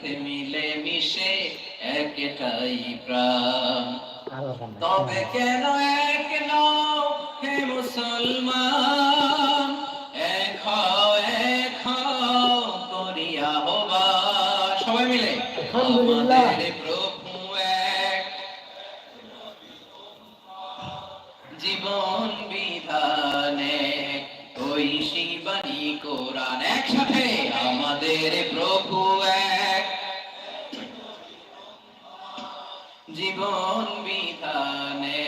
সাথে মিলে মিশে একটাই প্রাণ। তবে কেন এক নও হে মুসলমান? এক হও এক হও করিয়া হবা সবাই মিলে? আমাদের প্রভু এক। জীবন বিধানে ওই শিবানী কোরআন একসাথে আমাদের প্রভু এক। জীবন বিধানে,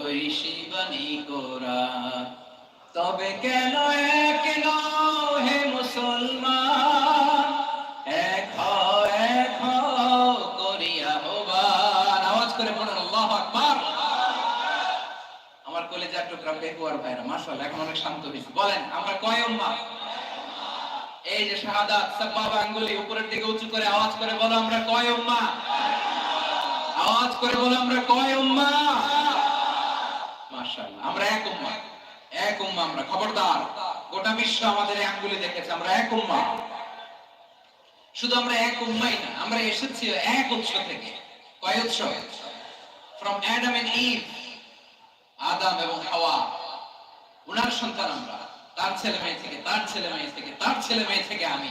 ওই শিবানী কোরআন তবে কেন এক হে মুসলমান? করে আমার এখন অনেক শান্ত বলেন, আমরা কয় উম্মাহ এই যে শাহাদাত সাব্বাব আঙ্গুলি উপরের দিকে উঁচু করে আওয়াজ করে বলো, আমরা কয় উম্মাহ আওয়াজ করে বলো, আমরা কয় উম্মাহ মাশাআল্লাহ, আমরা এক উম্মাহ এক উম্মাহ আমরা, খবরদার। গোটা বিশ্ব আমাদের আঙ্গুলি দেখেছে, আমরা এক উম্মাহ শুধু আমরা এক উম্মাই না, আমরা এসেছি এক উৎস থেকে। কয় উৎস? From Adam and Eve Adam এবং হাওয়া। উনার সন্তান আমরা, তার ছেলে মেয়ে থেকে, তার ছেলে মেয়ে থেকে, তার ছেলে মেয়ে থেকে আমি।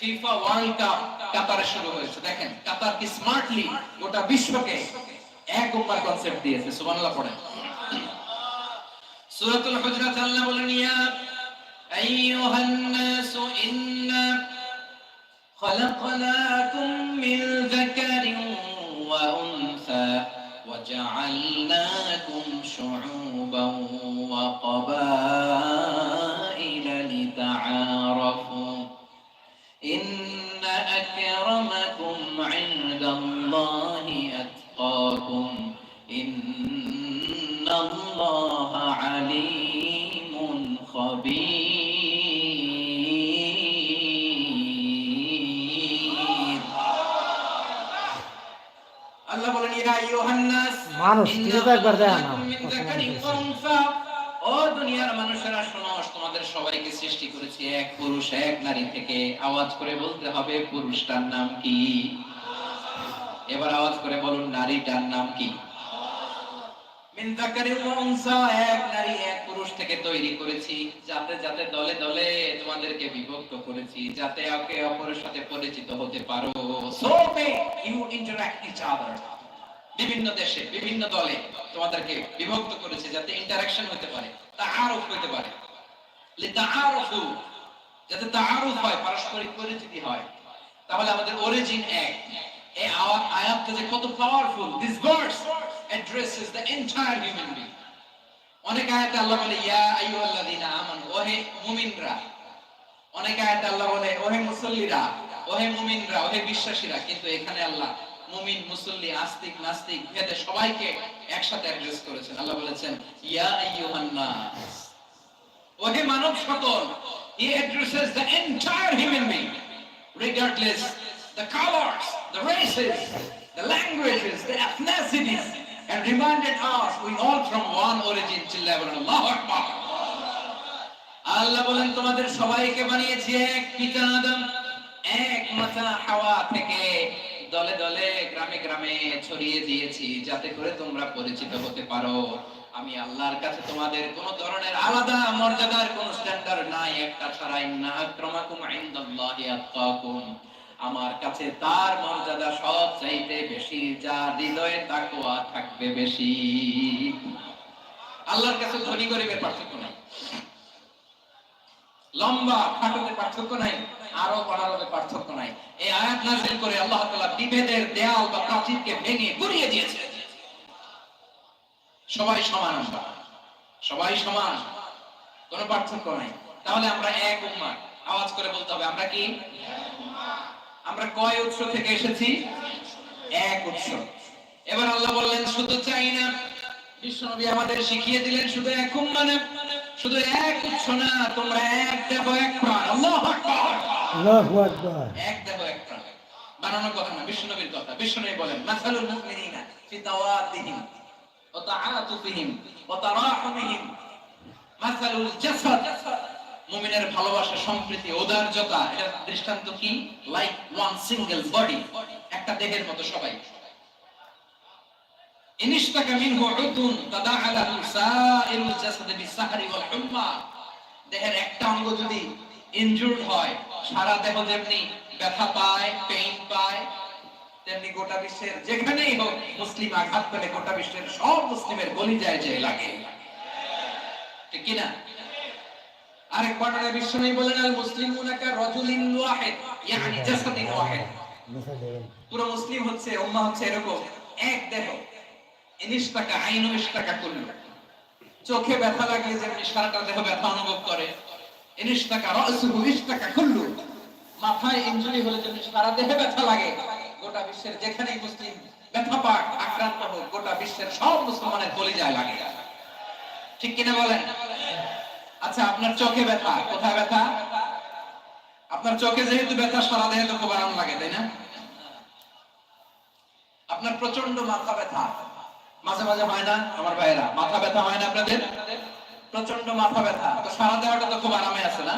ফিফা ওয়ার্ল্ড কাপ কাতারে শুরু হয়েছে দেখেন কাতার কি স্মার্টলি গোটা বিশ্বকে এক উম্মার কনসেপ্ট দিয়েছে সুবহানাল্লাহ পড়েন সূরাতুল হুজরাত আল্লাহ বলেন ইয়া আইয়ুহান নাস ইন্না خلقناكم من ذكر وأنثى وجعلناكم شعوبا وقبائل أكرمكم عند الله أتقاكم إن الله عليم خبير আল্লাহ বলেন ইয়া ইউহান্নাস মানুষ, তিনি তো একবার দেয় না। মিন যাকারিন ওয়া উনসা। ও দুনিয়ার মানুষেরা শোনো তোমাদের সবাইকে সৃষ্টি করেছি এক পুরুষ, এক নারী থেকে। আওয়াজ করে বলতে হবে, পুরুষটার নাম কি? এবার আওয়াজ করে বলুন, নারীটার নাম কি? বিভিন্ন দেশে, বিভিন্ন দলে তোমাদেরকে বিভক্ত করেছে, যাতে ইন্টারাকশন হতে পারে তাআরুফ হতে পারে। যাতে তাআরুফ হয়, পারস্পরিক পরিচিতি হয়। তাহলে আমাদের অরিজিন এক। এই আয়াতটা যে কত powerful this verse addresses the entire human অনেক আয়াতে আল্লাহ বলে, ইয়া আইয়ুহাল্লাযীনা আমানু, ওহে মুমিনরা। অনেক আয়াতে আল্লাহ বলে, ওহে মুসল্লিরা, ওহে মুমিনরা, ওহে বিশ্বাসীরা। কিন্তু এখানে আল্লাহ মুমিন, মুসল্লি, আস্তিক, নাস্তিক, ভেদে সবাইকে একসাথে অ্যাড্রেস করেছেন। আল্লাহ বলেছেন, ইয়া ওহে মানব সকল he addresses the entire human being regardless the colors, the races, the languages, the ethnicities. And reminded us, we all from one origin চিল্লায় বলেন আল্লাহু আকবার আল্লাহ বলেন, তোমাদের সবাইকে বানিয়েছি এক পিতা আদম, এক মাতা হাওয়া থেকে দলে দলে গ্রামে গ্রামে ছড়িয়ে দিয়েছি, যাতে করে তোমরা পরিচিত হতে পারো। আমি আল্লাহর কাছে তোমাদের কোন ধরনের আলাদা মর্যাদার কোন স্ট্যান্ডার্ড নাই, একটা ছাড়া ইন্না আক্রমাকুম ইনদাল্লাহি আতকাকুম আমার কাছে তার মর্যাদা সব চাইতে বেশি, যা হৃদয়ে তাকওয়া থাকবে বেশি। আল্লাহর কাছে ধনী গরিবের পার্থক্য নাই। লম্বা খাটোতে পার্থক্য নাই, আরও পড়ারোতে পার্থক্য নাই। এই আয়াত নাযিল করে আল্লাহ তাআলা বিভেদের দেয়াল বা প্রাচীরকে ভেঙে গুড়িয়ে দিয়েছে সবাই সমান আমরা। সবাই সমান। কোনো পার্থক্য নাই। তাহলে আমরা এক উম্মাহ। আওয়াজ করে বলতে হবে আমরা কি? আমরা কয় উৎস থেকে এসেছি? এক উৎস। এবার আল্লাহ বললেন শুধু চাই না বিশ্বনবী আমাদের শিখিয়ে দিলেন শুধু এক মানে শুধু এক উৎস না তোমরা এক দেখো এক প্রাণ। আল্লাহু আকবার! আল্লাহু আকবার। এক দেখো এক প্রাণ। বানানোর কথা না বিশ্বনবীর কথা। বিশ্বনবী বলেন মাসালুল মুমিনিনা ফি তাওয়াদিহিম মুমিনের ভালোবাসা, সম্প্রীতি, উদারতা দৃষ্টান্ত কি? লাইক ওয়ান সিঙ্গেল বডি একটা দেহের মতো সবাই। দেহের একটা অঙ্গ যদি ইনজুর্ড হয়, সারা দেহ যেমনি ব্যথা পায় পেইন পায় তেমনি গোটা বিশ্বের যেখানেই হোক মুসলিম আঘাত পেলে গোটা বিশ্বের সব মুসলিমের গলি যায় যে লাগে। ঠিক কি না আরেক ওয়াহিদ, ইয়ানি জাসাদিন ওয়াহিদ। পুরো মুসলিম হচ্ছে উম্মাহ হচ্ছে এরকম, এক দেহ। করল চোখে ব্যথা লাগলে যেমনি সারাটা দেহ ব্যথা অনুভব করে ইনিশ টাকা খুললু মাথায় ইনজুরি হলে যেমনি সারা দেহে ব্যথা লাগে গোটা বিশ্বের যেখানেই মুসলিম ব্যথা পাক, আক্রান্ত হোক, গোটা বিশ্বের সব মুসলমানের কলিজায় লাগে। ঠিক কিনা বলেন? আচ্ছা আপনার চোখে ব্যথা, কোথায় ব্যথা? আপনার চোখে যেহেতু ব্যথা, সারা দেহে তো খুব আরাম লাগে, তাই না? আপনার প্রচণ্ড মাথা ব্যথা। মাঝে মাঝে হয় না আমার ভাইয়েরা? মাথা ব্যথা হয় না আপনাদের? প্রচণ্ড মাথা ব্যথা। তো সারা দেহটা তো খুব আরামে আছে না?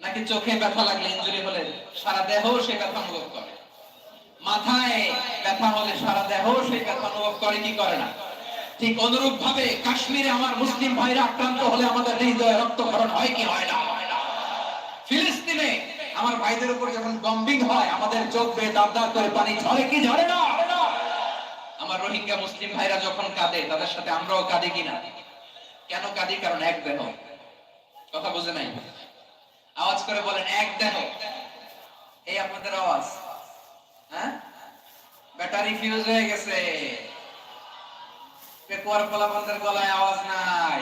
নাকি চোখে ব্যথা লাগলে ইনজুরি হলে সারা দেহ সে ব্যথা অনুভব করে? মাথায় ব্যথা হলে সারা দেহ সেই ব্যথা অনুভব করে, কি করে না? ঠিক অনুরূপ ভাবে কাশ্মীরে আমার মুসলিম ভাইরা আক্রান্ত হলে আমাদের হৃদয়ে হয় কি হয় না? ফিলিস্তিনে আমার ভাইদের উপর যখন বম্বিং হয়, আমাদের চোখ বেয়ে করে পানি ঝরে কি ঝরে না? আমার রোহিঙ্গা মুসলিম ভাইরা যখন কাঁদে, তাদের সাথে আমরাও কাঁদি কিনা? কেন কাঁদি? কারণ এক দেহ। কথা বুঝে নাই? আওয়াজ করে বলেন, এক দেহ। এই আপনাদের আওয়াজ। হ্যাঁ? ব্যাটারি ফিউজ হয়ে গেছে। পেকুয়ার ফলাফলদের গলায় আওয়াজ নাই।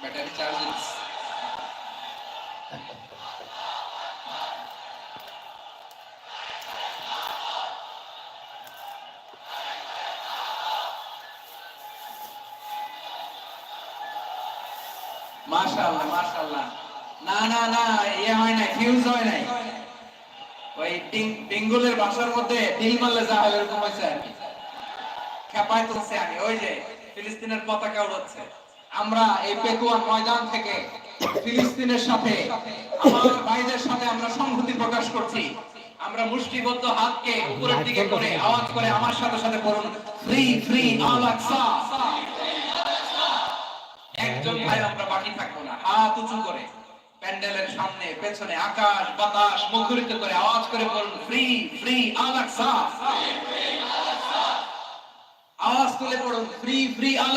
ব্যাটারি চার্জ মাশাআল্লাহ মাশাআল্লাহ। না না না ইয়ে হয় নাই ফিউজ হয় নাই। ওই টিঙ্গুলের বাসার মধ্যে ঢিল মারলে যা হয় এরকম হয়েছে আর তুলছে আমি, ওই যে ফিলিস্তিনের পতাকা উড়াচ্ছে। আমরা এই পেকুয়া ময়দান থেকে ফিলিস্তিনের সাথে, আমার ভাইদের সাথে আমরা সংহতি প্রকাশ করছি। আমরা মুষ্টিবদ্ধ হাতকে উপরের দিকে করে আওয়াজ করে আমার সাথে সাথে বলুন ফ্রি ফ্রি আল আকসা একজন ভাই আমরা বাকি থাকব না। হাত উঁচু করে। প্যান্ডেলের সামনে, পেছনে আকাশ, বাতাস, মুখরিত করে আওয়াজ করে বলুন, ফ্রি ফ্রি, আলাক্সা। আওয়াজ তুলে পড়ুন, ফ্রি ফ্রি আল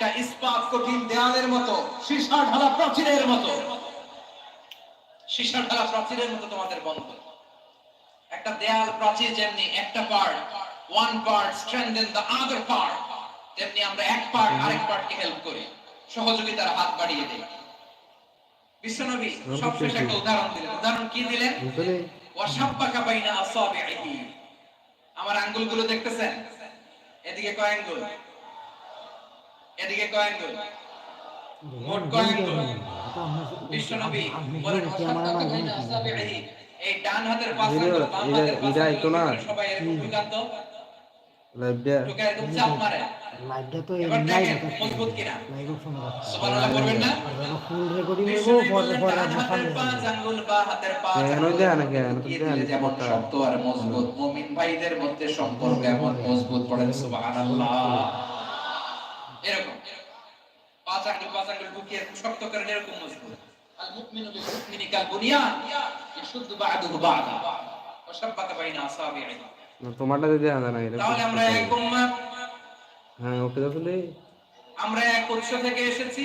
এটা ইস্পাত কঠিন দেওয়ালের মতো সীসা ঢালা প্রাচীরের মতো। সীসা ঢালা প্রাচীরের মতো তোমাদের বন্ধন একটা দেয়াল প্রাচীর যেমনি একটা part one part strengthen the other part তেমনি আমরা এক পার্ট আরেক পার্টকে হেল্প করি। সহযোগিতার হাত বাড়িয়ে দেই। বিশ্বনবী সবশেষে একটা উদাহরণ দিলেন। উদাহরণ কি দিলেন? ওয়াসাব্বাকা বাইনা আসাবিহি। আমার আঙ্গুলগুলো দেখতেছেন? এদিকে কয় আঙ্গুল? এদিকে কয় আঙ্গুল মোট কয় আঙ্গুল বিশ্বনবী বলেন এই ডান হাতের পাঁচ আঙ্গুল বাম হাতের এরা- পাঁচ আঙ্গুল না। সবাই এরকম ঢুকান্ত লাইভটা ঢুকে একদম চাপ মারে। লাইভটা তো এবার লাইভ মজবুত কিনা? লাইভ শোনা যাচ্ছে সুবহানাল্লাহ করবেন না? ফুল রেকর্ডিং নেব বিশ্বনবী পরে পরে হাতের পাঁচ আঙ্গুল বা হাতের পাঁচ কেন আঙ্গুল না কেন? তো দিয়ে না, যেমন শক্ত আর মজবুত মুমিন ভাইদের মধ্যে সম্পর্ক এমন মজবুত পড়েন সুবহানাল্লাহ। এরকম। পাঁচ আঙ্গুল পাঁচ আঙ্গুল ঢুকিয়ে শক্ত করেন এরকম মজবুত। আল মুকমিনু বিল মুকমিনি কাল বুনিয়ান ইশুদ্দু বা'দুহু বা'দা। ওয়া শাব্বাকা বাইনা তোমারটা যদি আনা না তাহলে আমরা এক উম্মত হ্যাঁ ওকে দেখলে আমরা এক উৎস থেকে এসেছি।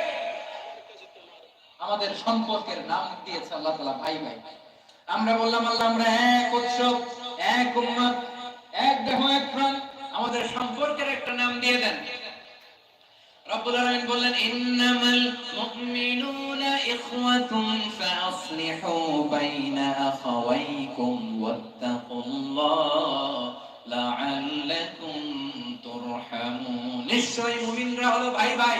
আমাদের সম্পর্কের নাম দিয়েছে আল্লাহ তাআলা ভাই ভাই। আমরা বললাম, আল্লাহ, আমরা এক উৎসব, এক উম্মত, এক দেহ, এক প্রাণ, আমাদের সম্পর্কের একটা নাম দিয়ে দেন। নিশ্চয় মুমিনরা হলো ভাই ভাই।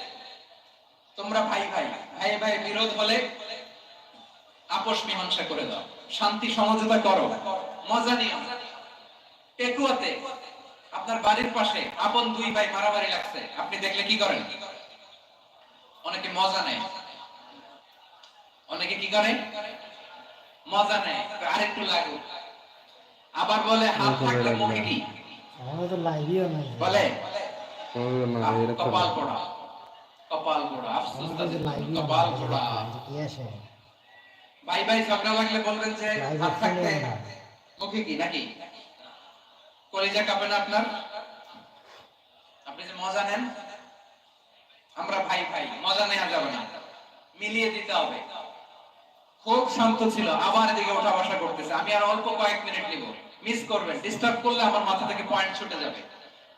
তোমরা ভাই ভাই ভাই ভাই বিরোধ হলে আপোষ মীমাংসা করে দাও। শান্তি সমঝোতা করো। মজা নিও। পেকুয়াতে আপনার বাড়ির পাশে আপন দুই ভাই মারামারি লাগছে। আপনি দেখলে কি করেন? অনেকে মজা নেয়। অনেকে কি করে? মজা নেয়। আরেকটু লাগুক আবার বলে হাত থাকলে মুখে কি? আমাদের তো নাই বলে কপাল পোড়া। কপাল পোড়া আফসোস তাদের কপাল পোড়া ভাই ভাই ঝগড়া লাগলে বলবেন যে হাত থাকতে মুখে কি নাকি? কলিজা কাঁপে না আপনার? আপনি যে মজা নেন আমরা ভাই ভাই মজা নেওয়া যাবে না। মিলিয়ে দিতে হবে। খুব শান্ত ছিল আবার এদিকে ওঠা বসা করতেছে। আমি আর অল্প কয়েক মিনিট নিব। মিস করবেন ডিস্টার্ব করলে আমার মাথা থেকে পয়েন্ট ছুটে যাবে।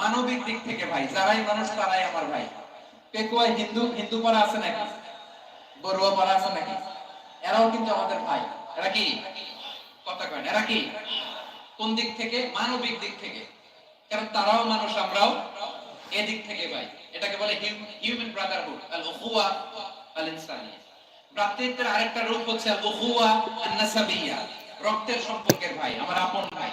মানবিক দিক থেকে ভাই যারাই মানুষ তারাই আমার ভাই। পেকুয়ায় হিন্দু হিন্দু আছে নাকি? বড়ুয়া আছে নাকি? এরাও কিন্তু আমাদের ভাই। এরা কি? কথা কয় না, এরা কি? কোন দিক থেকে? মানবিক দিক থেকে। কারণ তারাও মানুষ আমরাও এদিক থেকে ভাই। এটাকে বলে হিউম্যান ব্রাদারহুড আল উখুয়া আল ইনসানিয়া আরেকটা রূপ হচ্ছে উখুয়া আন নাসাবিয়া রক্তের সম্পর্কের ভাই আমার আপন ভাই।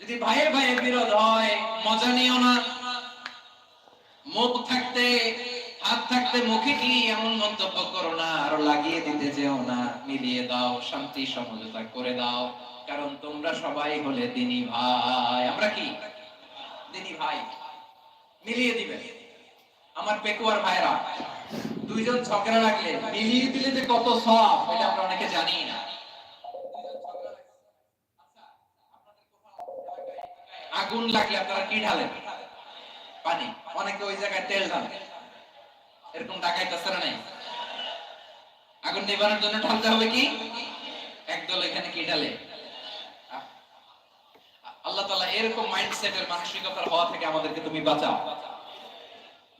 যদি ভাইয়ে ভাইয়ে বিরোধ হয়, মজা নিও না। মুখ থাকতে, হাত থাকতে, মুখে কি এমন মন্তব্য করো না, আরও লাগিয়ে দিতে যেও না, মিলিয়ে দাও, শান্তি, সমঝোতা করে দাও। কারণ তোমরা সবাই হলে দিনী ভাই। আমরা কি? দিনী ভাই। মিলিয়ে দিবে। আমার পেকুয়ার ভাইরা। দুইজন ঝগড়া লাগলে মিলিয়ে দিলে যে কত সব, এটা আমরা অনেকে জানি না। আগুন লাগলে আপনারা কি ঢালেন? পানি। অনেকে ওই জায়গায় তেল ঢালে। এরকম টাকায় তাছাড়া নাই? আগুন নিবানোর জন্য ঢালতে হবে কি? একদল এখানে কি ঢালে? আল্লাহ তালা এরকম মাইন্ডসেটের মানসিকতার হওয়া থেকে আমাদেরকে তুমি বাঁচাও।